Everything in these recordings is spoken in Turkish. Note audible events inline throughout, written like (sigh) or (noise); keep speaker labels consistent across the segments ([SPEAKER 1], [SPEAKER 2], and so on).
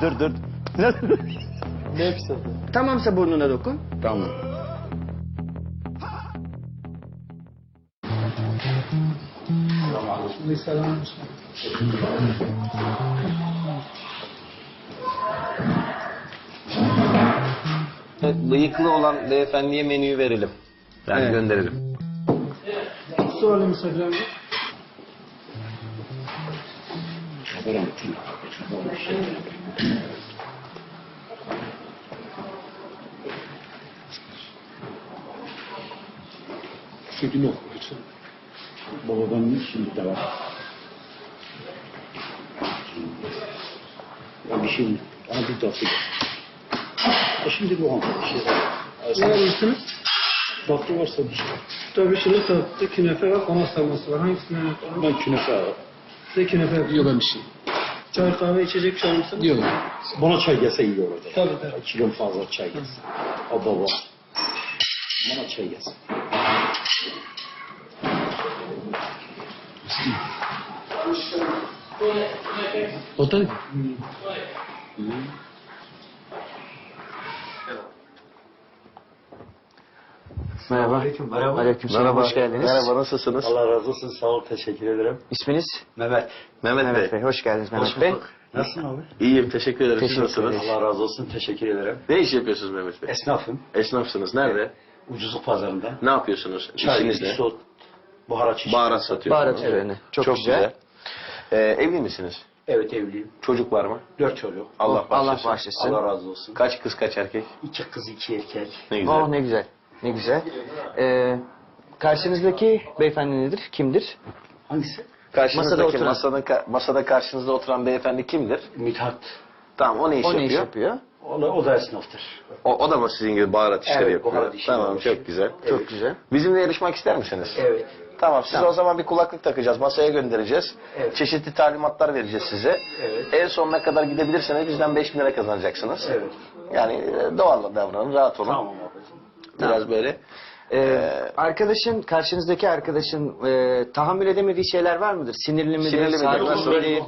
[SPEAKER 1] dur dur.
[SPEAKER 2] Ne pis
[SPEAKER 1] Tamamsa burnuna dokun.
[SPEAKER 3] Tamam.
[SPEAKER 4] Evet, bıyıklı olan beyefendiye menüyü verelim. Yani
[SPEAKER 1] Evet.
[SPEAKER 4] gönderelim.
[SPEAKER 2] Soralım Instagram'da.
[SPEAKER 3] Sütünü oku lütfen. Babadan şimdi de var. Ya bir şey, bana bir tatlı. E şimdi bu an bir şey.
[SPEAKER 2] Ne almışsınız?
[SPEAKER 3] Tatlı varsa bir şey.
[SPEAKER 2] Tabii şimdi tatlı künefe var, ona sarması var. Hangisini?
[SPEAKER 3] Ben künefe alayım.
[SPEAKER 2] Size künefe yapayım.
[SPEAKER 3] Yok ben bir şey.
[SPEAKER 2] Çay kahve içecek şey mısınız?
[SPEAKER 3] Yok. Bana çay gelse iyi olacak.
[SPEAKER 2] Tabii tabii.
[SPEAKER 3] Kilom fazla çay gelsin. O baba. Bana çay gelsin. Otel.
[SPEAKER 1] Merhaba.
[SPEAKER 5] Merhaba.
[SPEAKER 1] Aleykümselam.
[SPEAKER 4] Merhaba.
[SPEAKER 1] Hoş geldiniz.
[SPEAKER 4] Merhaba nasılsınız?
[SPEAKER 5] Allah razı olsun. Sağ ol. Teşekkür ederim.
[SPEAKER 1] İsminiz?
[SPEAKER 5] Mehmet.
[SPEAKER 4] Mehmet,
[SPEAKER 1] Mehmet
[SPEAKER 4] Bey.
[SPEAKER 1] Bey. Hoş geldiniz Mehmet
[SPEAKER 5] Hoş
[SPEAKER 1] Bey.
[SPEAKER 5] bulduk. Nasılsın abi?
[SPEAKER 4] İyiyim teşekkür ederim. Siz
[SPEAKER 1] Teşekkür
[SPEAKER 4] nasılsınız?
[SPEAKER 5] Allah razı olsun. Teşekkür ederim.
[SPEAKER 4] Ne iş yapıyorsunuz Mehmet Bey?
[SPEAKER 5] Esnafım.
[SPEAKER 4] Esnafsınız. Nerede?
[SPEAKER 5] Ucuzluk pazarında.
[SPEAKER 4] Ne yapıyorsunuz?
[SPEAKER 5] Çay,
[SPEAKER 4] İşiniz ne?
[SPEAKER 5] su, baharat çeşitleri.
[SPEAKER 4] Baharat satıyorsunuz.
[SPEAKER 1] Baharat üzerine. Çok, güzel.
[SPEAKER 4] Ee, evli misiniz?
[SPEAKER 5] Evet evliyim.
[SPEAKER 4] Çocuk var mı?
[SPEAKER 5] Dört çocuk.
[SPEAKER 4] Allah
[SPEAKER 1] Allah
[SPEAKER 4] bağışlasın.
[SPEAKER 1] bağışlasın.
[SPEAKER 5] Allah razı olsun.
[SPEAKER 4] Kaç kız kaç erkek?
[SPEAKER 5] İki kız iki erkek.
[SPEAKER 4] Ne güzel.
[SPEAKER 1] Oh ne güzel. Ne güzel. Ee, karşınızdaki beyefendi nedir? Kimdir?
[SPEAKER 5] Hangisi?
[SPEAKER 4] Karşınızdaki
[SPEAKER 1] Masada
[SPEAKER 4] masada,
[SPEAKER 1] oturan.
[SPEAKER 4] masada, masada karşınızda oturan beyefendi kimdir?
[SPEAKER 5] Mithat.
[SPEAKER 4] Tamam o ne iş
[SPEAKER 1] O ne
[SPEAKER 4] yapıyor?
[SPEAKER 1] iş yapıyor?
[SPEAKER 5] O da, o da esnaftır.
[SPEAKER 4] O, o da mı sizin gibi baharat işleri
[SPEAKER 5] Evet,
[SPEAKER 4] yapıyor?
[SPEAKER 5] baharat
[SPEAKER 4] tamam
[SPEAKER 5] yapıyor.
[SPEAKER 4] çok güzel.
[SPEAKER 1] Çok güzel.
[SPEAKER 4] Bizimle yarışmak ister misiniz?
[SPEAKER 5] Evet.
[SPEAKER 4] Tamam size o zaman bir kulaklık takacağız. Masaya göndereceğiz.
[SPEAKER 5] Evet.
[SPEAKER 4] Çeşitli talimatlar vereceğiz size.
[SPEAKER 5] Evet.
[SPEAKER 4] En sonuna kadar gidebilirseniz bizden 5 bin lira kazanacaksınız.
[SPEAKER 5] Evet.
[SPEAKER 4] Yani e, doğal davranın, rahat olun.
[SPEAKER 5] Tamam abi.
[SPEAKER 4] Biraz böyle.
[SPEAKER 1] Ee, arkadaşın, karşınızdaki arkadaşın e, tahammül edemediği şeyler var mıdır? Sinirli midir?
[SPEAKER 4] Sinirli midir?
[SPEAKER 1] Sakin midir?
[SPEAKER 5] Değil.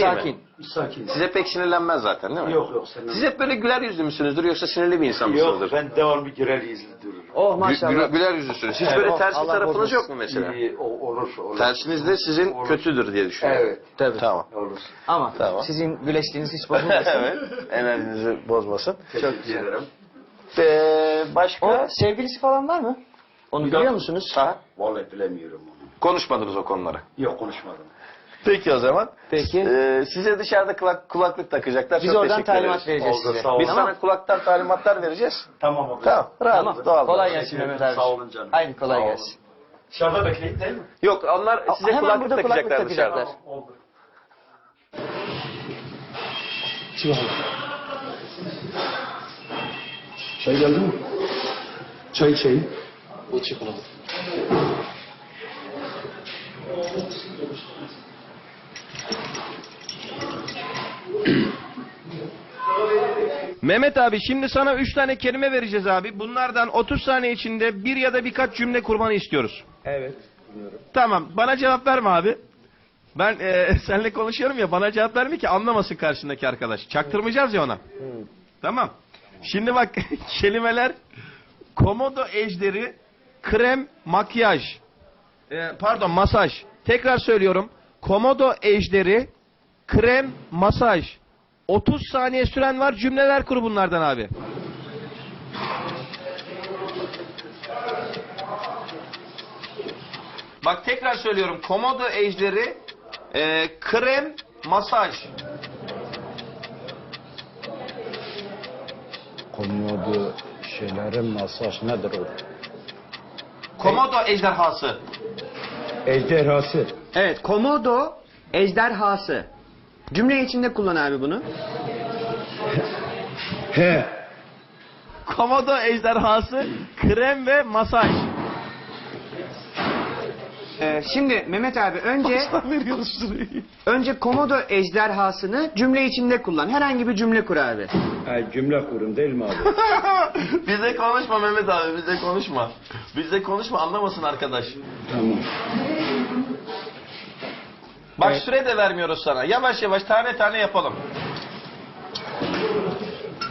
[SPEAKER 1] Sakin.
[SPEAKER 4] mi?
[SPEAKER 5] Sakin.
[SPEAKER 4] Size pek sinirlenmez zaten değil mi?
[SPEAKER 5] Yok yok. Sen
[SPEAKER 4] Siz hep böyle güler yüzlü müsünüzdür yoksa sinirli bir insan
[SPEAKER 5] Yok
[SPEAKER 4] mısınızdır?
[SPEAKER 5] ben devamlı girer izli dururum.
[SPEAKER 1] Oh maşallah.
[SPEAKER 4] gü- güler yüzlüsünüz. Hiç
[SPEAKER 5] Evet.
[SPEAKER 4] böyle ters bir tarafınız yok mu mesela?
[SPEAKER 5] İyi, o- olur olur.
[SPEAKER 4] Tersiniz de sizin
[SPEAKER 5] Olur.
[SPEAKER 4] kötüdür diye düşünüyorum.
[SPEAKER 5] Evet.
[SPEAKER 1] Tabii.
[SPEAKER 4] Tamam.
[SPEAKER 5] Olur.
[SPEAKER 1] Ama
[SPEAKER 4] Tamam.
[SPEAKER 1] sizin güleştiğiniz hiç bozulmasın. (laughs)
[SPEAKER 4] evet. Enerjinizi bozmasın.
[SPEAKER 5] Teşekkür ederim.
[SPEAKER 4] Ee, başka?
[SPEAKER 1] O sevgilisi falan var mı? Onu biliyor musunuz?
[SPEAKER 4] Ha?
[SPEAKER 5] Vallahi bilemiyorum onu.
[SPEAKER 4] Konuşmadınız o konuları.
[SPEAKER 5] Yok konuşmadım.
[SPEAKER 4] Peki o zaman.
[SPEAKER 1] Peki.
[SPEAKER 4] Ee, size dışarıda kulak, kulaklık takacaklar.
[SPEAKER 1] Biz
[SPEAKER 4] Çok
[SPEAKER 1] oradan
[SPEAKER 4] teşekkür
[SPEAKER 1] talimat
[SPEAKER 4] ederiz.
[SPEAKER 1] vereceğiz
[SPEAKER 5] Oldu,
[SPEAKER 1] size.
[SPEAKER 5] sağ olun.
[SPEAKER 4] Biz
[SPEAKER 1] Tamam.
[SPEAKER 4] sana kulaktan talimatlar vereceğiz.
[SPEAKER 5] Tamam abi.
[SPEAKER 4] Tamam. Rahat,
[SPEAKER 1] Tamam.
[SPEAKER 4] doğal.
[SPEAKER 1] Kolay gelsin Mehmet abi.
[SPEAKER 5] Sağ olun canım.
[SPEAKER 1] Haydi kolay
[SPEAKER 5] Sağ olun.
[SPEAKER 1] gelsin.
[SPEAKER 5] Dışarıda bekleyin değil mi?
[SPEAKER 4] Yok onlar size
[SPEAKER 1] Hemen
[SPEAKER 4] kulaklık
[SPEAKER 1] burada kulaklık
[SPEAKER 4] takacaklar dışarıda.
[SPEAKER 1] takacaklar.
[SPEAKER 5] Oldu.
[SPEAKER 3] Çay geldi mi? Çay içeyim. O çikolata.
[SPEAKER 6] Mehmet abi şimdi sana 3 tane kelime vereceğiz abi. Bunlardan 30 saniye içinde bir ya da birkaç cümle kurmanı istiyoruz.
[SPEAKER 2] Evet.
[SPEAKER 6] Tamam bana cevap verme abi. Ben e, (laughs) seninle konuşuyorum ya bana cevap verme ki anlamasın karşındaki arkadaş. Çaktırmayacağız ya ona. Tamam. Şimdi bak (laughs) kelimeler komodo ejderi, krem, makyaj. E, pardon masaj. Tekrar söylüyorum. Komodo ejderi, krem, masaj. 30 saniye süren var cümleler kur bunlardan abi. Bak tekrar söylüyorum. Komodo ejderi, e, krem, masaj.
[SPEAKER 3] Komodu şeylerin masaj nedir o?
[SPEAKER 6] Komodo ejderhası.
[SPEAKER 3] Ejderhası.
[SPEAKER 1] Evet, komodo ejderhası. Cümle içinde kullan abi bunu.
[SPEAKER 3] He.
[SPEAKER 6] Komodo ejderhası, krem ve masaj.
[SPEAKER 1] Ee, şimdi Mehmet abi önce
[SPEAKER 6] veriyoruz süreyi.
[SPEAKER 1] önce komodo ejderhasını cümle içinde kullan. Herhangi bir cümle kur abi.
[SPEAKER 3] Ha, cümle kurun değil mi abi? (laughs)
[SPEAKER 4] Bize konuşma Mehmet abi, bize konuşma. Bize konuşma, anlamasın arkadaş.
[SPEAKER 3] tamam.
[SPEAKER 6] Bak süre de vermiyoruz sana. Yavaş yavaş tane tane yapalım.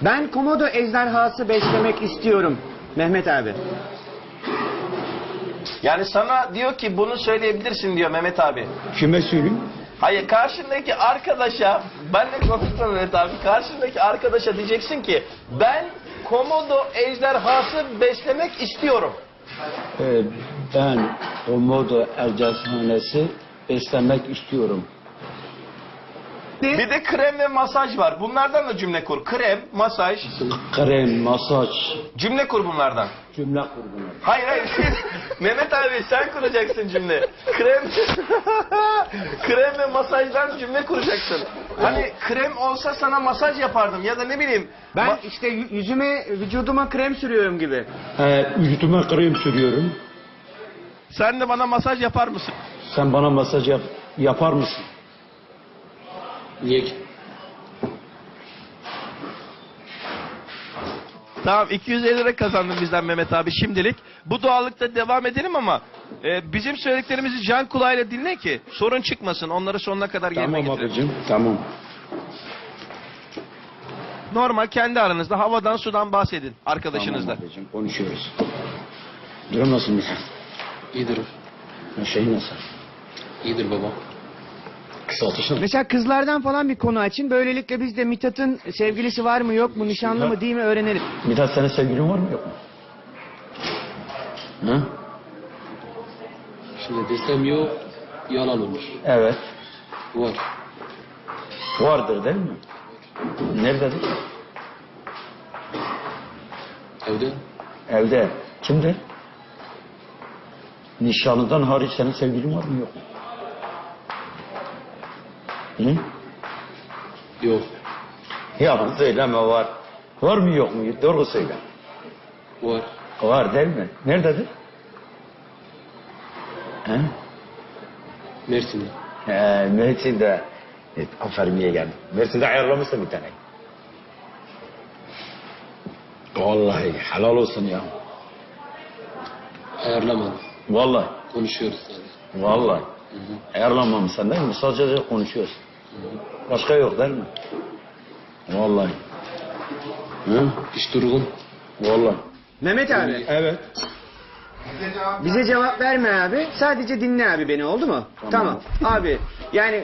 [SPEAKER 6] Ben komodo ejderhası beslemek istiyorum. Mehmet abi.
[SPEAKER 4] Yani sana diyor ki bunu söyleyebilirsin diyor Mehmet abi.
[SPEAKER 5] Kime söyleyeyim?
[SPEAKER 4] Hayır karşındaki arkadaşa benle konuşma Mehmet abi. Karşındaki arkadaşa diyeceksin ki ben komodo ejderhası beslemek istiyorum.
[SPEAKER 5] Ee, ben o moda ercashanesi beslemek istiyorum.
[SPEAKER 4] Bir de krem ve masaj var. Bunlardan da cümle kur. Krem, masaj,
[SPEAKER 5] Krem, masaj,
[SPEAKER 4] cümle kur bunlardan.
[SPEAKER 5] cümle kurbanı.
[SPEAKER 4] Hayır hayır. (laughs) Mehmet abi sen kuracaksın cümle. Krem (laughs) krem ve masajdan cümle kuracaksın. Hani krem olsa sana masaj yapardım ya da ne bileyim.
[SPEAKER 6] Ben
[SPEAKER 4] ma-
[SPEAKER 6] işte yü- yüzüme, vücuduma krem sürüyorum gibi.
[SPEAKER 5] Ee, vücuduma krem sürüyorum.
[SPEAKER 4] sen de bana masaj yapar mısın?
[SPEAKER 5] Sen bana masaj yap, yapar mısın?
[SPEAKER 2] Niye?
[SPEAKER 4] Tamam 250 lira kazandın bizden Mehmet abi şimdilik. Bu doğallıkta devam edelim ama e, bizim söylediklerimizi can kulağıyla dinle ki sorun çıkmasın. Onları sonuna kadar yerine
[SPEAKER 5] Tamam
[SPEAKER 4] getirelim.
[SPEAKER 5] babacığım, tamam.
[SPEAKER 4] Normal kendi aranızda havadan sudan bahsedin arkadaşınızla.
[SPEAKER 5] Tamam babacığım, konuşuyoruz. Durum nasıl Mithat?
[SPEAKER 2] İyidir.
[SPEAKER 5] Her şey nasıl?
[SPEAKER 2] İyidir baba. Kısaltışın.
[SPEAKER 6] Mesela kızlardan falan bir konu açın. Böylelikle biz de Mithat'ın sevgilisi var mı yok mu, nişanlı mı değil mi öğrenelim.
[SPEAKER 5] Mithat senin sevgilin var mı yok mu? Hı?
[SPEAKER 2] Şimdi desem yok, yalan olur.
[SPEAKER 5] Evet.
[SPEAKER 2] Var.
[SPEAKER 5] Vardır değil mi? Nerededir?
[SPEAKER 2] Evde
[SPEAKER 5] Evde. Kimdir? Nişanlıdan hariç senin sevgilin var mı yok mu? Hı?
[SPEAKER 2] yok.
[SPEAKER 5] Yalan söyleme var. Var mı yok mu? Doğru söyle.
[SPEAKER 2] Var.
[SPEAKER 5] Var değil mi? Nerededir? He?
[SPEAKER 2] Mersin'de.
[SPEAKER 5] He, Mersin'de. Evet, aferin iyi geldin. Mersin'de ayarlamışsın bir tane. Vallahi helal olsun ya.
[SPEAKER 2] Ayarlamadım.
[SPEAKER 5] Vallahi.
[SPEAKER 2] Konuşuyoruz sadece.
[SPEAKER 5] Vallahi. Ayarlanmamışsın değil mi? Sadece konuşuyoruz. Başka yok değil mi? Vallahi. Hı?
[SPEAKER 2] İş durgun.
[SPEAKER 5] Vallahi.
[SPEAKER 6] Mehmet abi,
[SPEAKER 5] Evet.
[SPEAKER 6] bize cevap verme abi. Sadece dinle abi beni oldu mu? Tamam. Abi, yani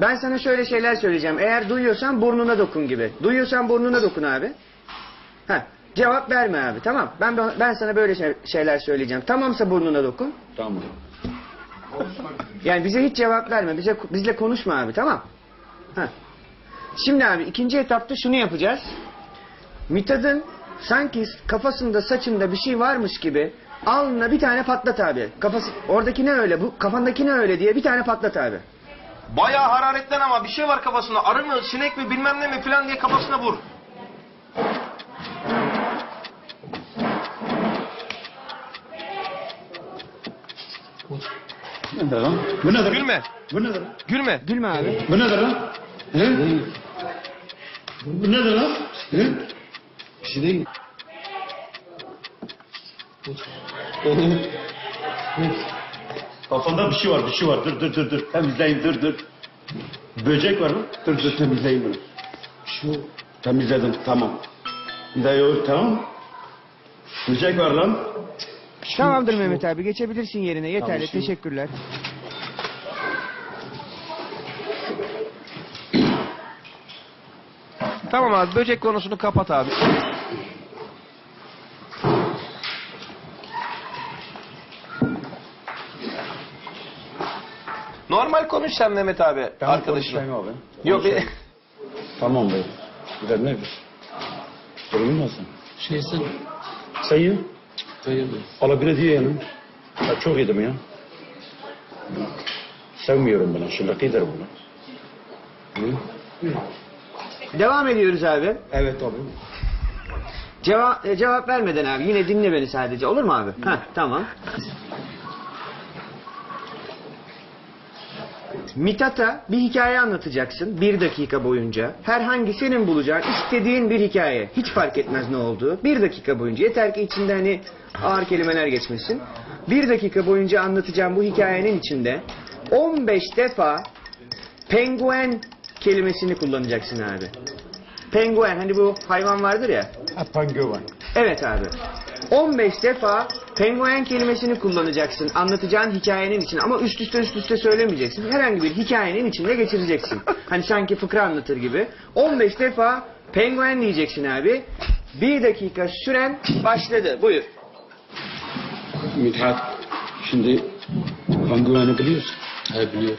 [SPEAKER 6] ben sana şöyle şeyler söyleyeceğim. Eğer duyuyorsan burnuna dokun gibi. Duyuyorsan burnuna dokun abi. Heh, cevap verme abi tamam. Ben ben sana böyle şey- şeyler söyleyeceğim. Tamamsa burnuna dokun.
[SPEAKER 5] Tamam.
[SPEAKER 6] Yani bize hiç cevap verme. Bize bizle konuşma abi tamam? Heh. Şimdi abi ikinci etapta şunu yapacağız. Mithat'ın sanki kafasında saçında bir şey varmış gibi alnına bir tane patlat abi. Kafası oradaki ne öyle bu kafandaki ne öyle diye bir tane patlat abi.
[SPEAKER 4] Bayağı hararetten ama bir şey var kafasında. Arı mı, sinek mi, bilmem ne mi falan diye kafasına vur.
[SPEAKER 5] Bu nedir lan? Bu nedir?
[SPEAKER 4] Gülme,
[SPEAKER 5] Bu nedir
[SPEAKER 4] gülme.
[SPEAKER 6] Gülme abi.
[SPEAKER 5] Bu nedir lan? He? Bu nedir lan? He?
[SPEAKER 2] Bir şey değil.
[SPEAKER 5] Kafanda bir şey var, bir şey var. Dur, dur, dur, dur. Temizleyin, dur, dur. Böcek var mı? Dur, dur, temizleyin bunu. Şu, temizledim, tamam. Bir daha yok, tamam. Böcek var lan.
[SPEAKER 6] Tamamdır Mehmet abi geçebilirsin yerine yeterli teşekkürler.
[SPEAKER 4] Tamam abi böcek konusunu kapat abi. Normal konuş sen Mehmet abi arkadaşına.
[SPEAKER 5] abi.
[SPEAKER 4] Yok bir...
[SPEAKER 5] Tamam bey. Bir de nedir? Durumun nasıl?
[SPEAKER 2] Şey sen.
[SPEAKER 5] Sen ya?
[SPEAKER 2] Hayırdır?
[SPEAKER 5] Alabilir diye yanım. Ben çok yedim ya. Sevmiyorum bunu. Şıllıkıdır bunu. Hı?
[SPEAKER 6] Devam ediyoruz abi.
[SPEAKER 5] Evet abi.
[SPEAKER 6] Cevap e, cevap vermeden abi yine dinle beni sadece olur mu abi? Heh, tamam. Mithat'a bir hikaye anlatacaksın bir dakika boyunca. Herhangi senin bulacağın istediğin bir hikaye. Hiç fark etmez ne olduğu. Bir dakika boyunca yeter ki içinde hani ağır kelimeler geçmesin. Bir dakika boyunca anlatacağım bu hikayenin içinde 15 defa penguen kelimesini kullanacaksın abi. penguen hani bu hayvan vardır ya.
[SPEAKER 5] Pangöven.
[SPEAKER 6] Evet abi. 15 defa penguen kelimesini kullanacaksın anlatacağın hikayenin için ama üst üste üst üste söylemeyeceksin. Herhangi bir hikayenin içinde geçireceksin. Hani sanki fıkra anlatır gibi. 15 defa penguen diyeceksin abi. Bir dakika süren başladı. Buyur.
[SPEAKER 5] Mithat, şimdi pangöeni biliyorsun.
[SPEAKER 3] He biliyor.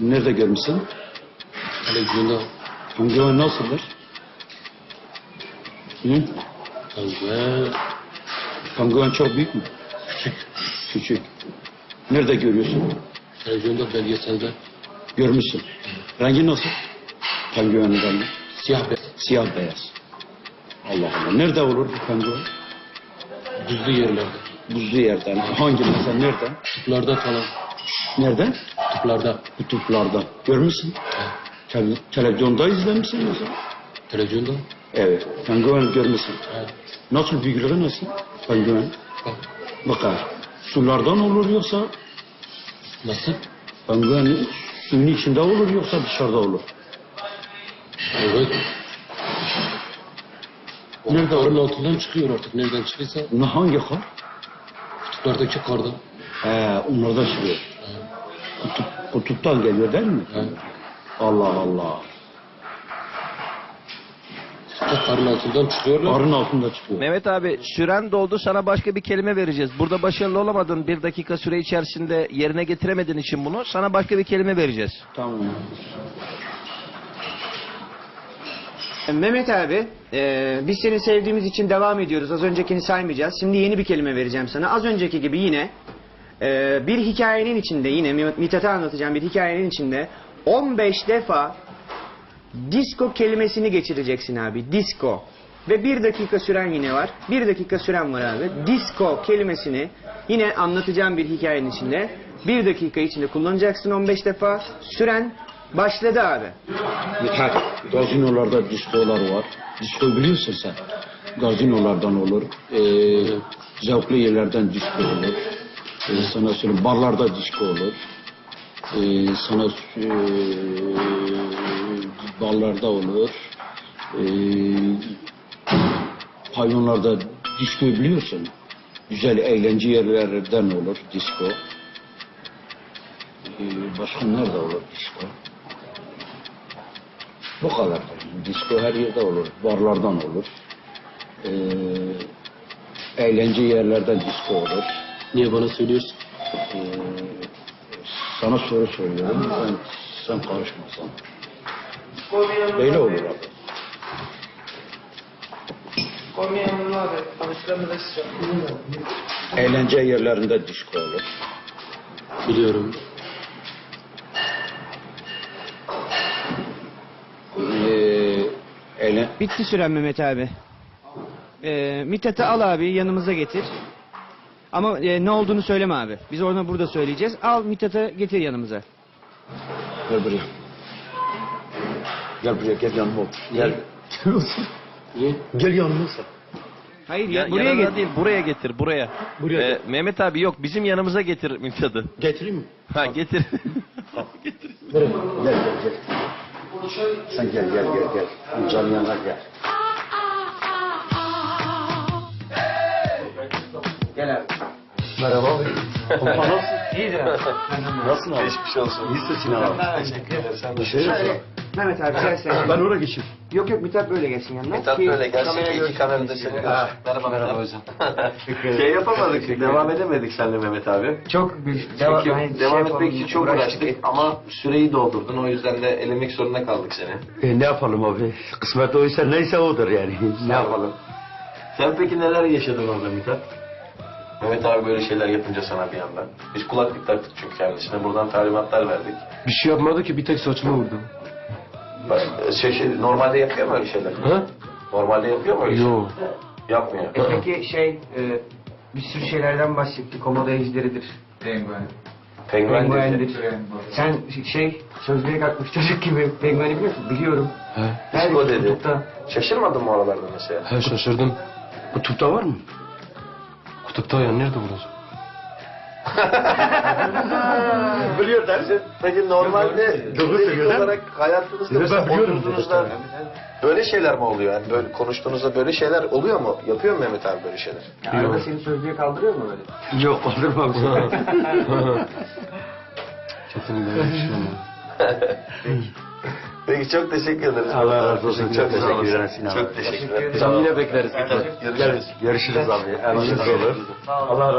[SPEAKER 5] Nerede görmüşsün?
[SPEAKER 3] Televizyonda
[SPEAKER 5] Pangöen nasıldır? Hı?
[SPEAKER 3] penguen
[SPEAKER 5] Pangöen çok büyük mü?
[SPEAKER 3] küçük.
[SPEAKER 5] Küçük. Nerede görüyorsun?
[SPEAKER 3] Televizyonda belgeselde
[SPEAKER 5] Görmüşsün. Rengi nasıl? Pangöenin rengi.
[SPEAKER 3] siyah ve
[SPEAKER 5] Siyah beyaz. Allah Allah. Nerede olur bu pangöen?
[SPEAKER 3] buzlu yerlerde.
[SPEAKER 5] Buzlu yerden. Hangi mesela nereden?
[SPEAKER 3] Kutuplarda falan.
[SPEAKER 5] Nereden?
[SPEAKER 3] Kutuplarda.
[SPEAKER 5] Kutuplardan. Görmüşsün. Tele- televizyonda izlemişsin mesela.
[SPEAKER 3] Televizyonda.
[SPEAKER 5] Evet. Pangöen görmüşsün.
[SPEAKER 3] He.
[SPEAKER 5] Nasıl büyüklüğü nasıl? Pangöen.
[SPEAKER 3] Bak.
[SPEAKER 5] Bakar. Sulardan olur yoksa
[SPEAKER 3] Nasıl?
[SPEAKER 5] pangöen suyun içinde olur yoksa dışarıda olur.
[SPEAKER 3] Evet.
[SPEAKER 5] Nerede
[SPEAKER 3] Karın altından çıkıyor artık. Nereden çıkıyorsa
[SPEAKER 5] Ne hangi kar?
[SPEAKER 3] kutuplardaki kardan.
[SPEAKER 5] He, onlardan çıkıyor. Kutup, kutuptan geliyor değil mi?
[SPEAKER 3] He.
[SPEAKER 5] Allah Allah.
[SPEAKER 3] İşte karın altından çıkıyorlar.
[SPEAKER 5] Karın altında çıkıyor.
[SPEAKER 4] Mehmet abi süren doldu sana başka bir kelime vereceğiz. Burada başarılı olamadın bir dakika süre içerisinde yerine getiremediğin için bunu sana başka bir kelime vereceğiz.
[SPEAKER 5] Tamam.
[SPEAKER 6] Mehmet abi, e, biz seni sevdiğimiz için devam ediyoruz. Az öncekini saymayacağız. Şimdi yeni bir kelime vereceğim sana. Az önceki gibi yine e, bir hikayenin içinde, yine Mithat'a anlatacağım bir hikayenin içinde 15 defa disco kelimesini geçireceksin abi. Disco. Ve bir dakika süren yine var. Bir dakika süren var abi. Disco kelimesini yine anlatacağım bir hikayenin içinde bir dakika içinde kullanacaksın 15 defa. Süren başladı abi.
[SPEAKER 5] Mithat, gazinolarda diskolar var. Disko biliyorsun sen. Gazinolardan olur. Ee, zevkli yerlerden disko olur. Ee, sana söyleyeyim barlarda disko olur. Ee, sana ee, barlarda olur. Ee, pavyonlarda diskoyu biliyorsun. Güzel eğlence yerlerden olur disko. Ee, başka nerede olur disko? Bu kadar. Disko her yerde olur. Barlardan olur. Ee, eğlence yerlerden disko olur.
[SPEAKER 3] Niye bana söylüyorsun?
[SPEAKER 5] Ee, sana soru soruyorum. Sen, sen karışmasan. Böyle olur abi. Eğlence yerlerinde disko olur.
[SPEAKER 3] Biliyorum.
[SPEAKER 5] Ee, eğlen
[SPEAKER 6] Bitti süren Mehmet abi. Ee, Mithat'ı al abi yanımıza getir. Ama e, ne olduğunu söyleme abi. Biz ona burada söyleyeceğiz. Al Mithat'ı getir yanımıza.
[SPEAKER 5] Gel buraya. Gel buraya gel yanıma otur. Gel.
[SPEAKER 3] Niye?
[SPEAKER 5] Gel yanıma otur.
[SPEAKER 6] Hayır
[SPEAKER 4] Ya,
[SPEAKER 6] ya, buraya
[SPEAKER 4] yanına
[SPEAKER 6] getir.
[SPEAKER 4] değil buraya getir buraya.
[SPEAKER 5] Buraya
[SPEAKER 4] Ee, Mehmet abi yok bizim yanımıza getir Mithat'ı.
[SPEAKER 5] Getireyim mi?
[SPEAKER 4] Ha getir. (laughs)
[SPEAKER 5] Buraya. Gel gel gel. Sen gel gel gel gel. Amcanın yanına gel.
[SPEAKER 6] Gel
[SPEAKER 5] Merhaba abi. Kompa nasıl?
[SPEAKER 6] İyidir abi.
[SPEAKER 5] Nasılsın abi?
[SPEAKER 1] Geçmiş olsun.
[SPEAKER 5] İyisin Sinan abi.
[SPEAKER 1] Teşekkür ederim. Sen
[SPEAKER 5] Bir şey.
[SPEAKER 6] Mehmet abi gel sen.
[SPEAKER 5] Ben oraya geçeyim.
[SPEAKER 6] Yok yok Mithat böyle gelsin yanına.
[SPEAKER 1] Mithat böyle gelsin ki iki kamerada seni görsün. Merhaba
[SPEAKER 5] Merhaba
[SPEAKER 1] Mithat.
[SPEAKER 5] hocam.
[SPEAKER 1] şey yapamadık, devam edemedik seninle Mehmet abi.
[SPEAKER 6] Çok bir
[SPEAKER 1] Çünkü
[SPEAKER 6] devam,
[SPEAKER 1] devam,
[SPEAKER 6] hani şey yapalım,
[SPEAKER 1] etmek için çok
[SPEAKER 6] uğraştık.
[SPEAKER 1] uğraştık ama süreyi doldurdun. O yüzden de elemek zorunda kaldık seni.
[SPEAKER 5] E, ne yapalım abi? Kısmet oysa neyse odur yani. ne yapalım?
[SPEAKER 1] Sen peki neler yaşadın orada Mithat? Mehmet abi böyle şeyler yapınca sana bir yandan. Biz kulaklık taktık çünkü kendisine. Buradan talimatlar verdik.
[SPEAKER 3] Bir şey yapmadı ki bir tek saçımı vurdu.
[SPEAKER 1] Bak, Şey, şey, normalde yapıyor mu öyle şeyler?
[SPEAKER 3] Ha?
[SPEAKER 1] Normalde yapıyor mu öyle şeyler?
[SPEAKER 3] Yok.
[SPEAKER 1] Yapmıyor.
[SPEAKER 6] E peki şey e, bir sürü şeylerden bahsetti. Komodo ejderidir.
[SPEAKER 1] Penguen
[SPEAKER 6] Penguendir.
[SPEAKER 1] dedi.
[SPEAKER 6] Sen şey sözlüğe kalkmış çocuk gibi pengueni biliyor musun? Biliyorum.
[SPEAKER 3] He.
[SPEAKER 6] Her
[SPEAKER 1] dedi.
[SPEAKER 6] kutupta.
[SPEAKER 1] Şaşırmadın mı oralarda mesela?
[SPEAKER 3] He şaşırdım.
[SPEAKER 5] Kutupta var mı?
[SPEAKER 3] Kutupta ya nerede burası?
[SPEAKER 4] Biliyor dersin. Peki normalde
[SPEAKER 7] Doğru söylüyor,
[SPEAKER 4] olarak hayatınızda
[SPEAKER 7] Ben
[SPEAKER 4] mesela
[SPEAKER 7] biliyorum
[SPEAKER 4] oturduğunuzda böyle şeyler mi oluyor? Yani böyle konuştuğunuzda böyle şeyler oluyor mu? Yapıyor mu Mehmet abi böyle şeyler?
[SPEAKER 6] Arada seni sözlüğe kaldırıyor mu öyle?
[SPEAKER 7] Yok kaldırmam. (laughs) (laughs)
[SPEAKER 4] Peki çok teşekkür ederiz.
[SPEAKER 7] Allah razı olsun.
[SPEAKER 4] Çok
[SPEAKER 7] Çok
[SPEAKER 4] teşekkür
[SPEAKER 7] teşekkür
[SPEAKER 4] ederim.
[SPEAKER 7] ederim Sinan.
[SPEAKER 4] Çok teşekkür ederim.
[SPEAKER 1] Sen yine bekleriz.
[SPEAKER 4] Görüşürüz.
[SPEAKER 7] Görüşürüz abi. Görüşürüz olur. Allah razı